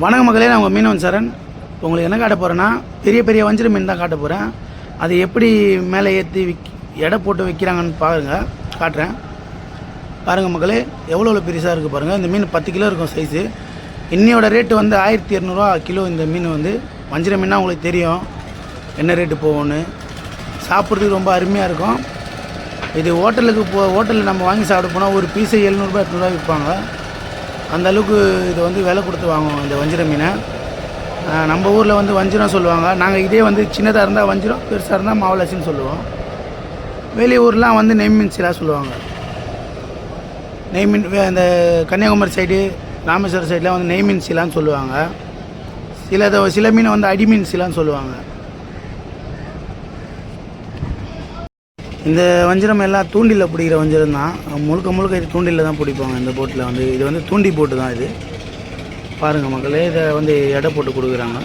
வணக்க மக்களே நான் உங்கள் மீனவன் சரண். உங்களுக்கு என்ன காட்ட போகிறேன்னா பெரிய பெரிய வஞ்சிர மீன் தான் காட்ட போகிறேன் அது எப்படி மேலே ஏற்றி விக் எடை போட்டு விற்கிறாங்கன்னு பாருங்கள் காட்டுறேன். பாருங்கள் மக்களே எவ்வளோ எவ்வளோ பெருசாக இருக்குது பாருங்கள் இந்த மீன் பத்து கிலோ இருக்கும் சைஸு இன்னையோட ரேட்டு வந்து ஆயிரத்தி இரநூறுவா கிலோ இந்த மீன் வந்து. வஞ்சிர மீனாக உங்களுக்கு தெரியும் என்ன ரேட்டு போகும்னு. சாப்பிட்றதுக்கு ரொம்ப அருமையாக இருக்கும். இது ஹோட்டலுக்கு போ ஹோட்டலில் நம்ம வாங்கி சாப்பிட போனால் ஒரு பீஸை எழுநூறுபா எட்நூறுபா விற்பாங்க. அந்த அளவுக்கு இதை வந்து விலை கொடுத்து வாங்குவோம் இந்த வஞ்சிர மீனை. நம்ம ஊரில் வந்து வஞ்சிரம் சொல்லுவாங்க. நாங்கள் இதே வந்து சின்னதாக இருந்தால் வஞ்சிரம் பெருசாக இருந்தால் மாவலசின்னு சொல்லுவோம். வெளியூர்லாம் வந்து நெய் மீன் சொல்லுவாங்க. நெய் மீன் வே- அந்த கன்னியாகுமரி சைடு ராமேஸ்வரம் சைட்லாம் வந்து நெய் சொல்லுவாங்க. சில சில மீனை வந்து அடிமீன் சிலான்னு சொல்லுவாங்க. இந்த வஞ்சிரம் எல்லாம் தூண்டில் பிடிக்கிற வஞ்சிரம் தான். முழுக்க முழுக்க இது தூண்டில் தான் பிடிப்பாங்க இந்த போட்டில் வந்து. இது வந்து தூண்டி போட்டு தான் இது. பாருங்கள் மக்களே இதை வந்து எடை போட்டு கொடுக்குறாங்க.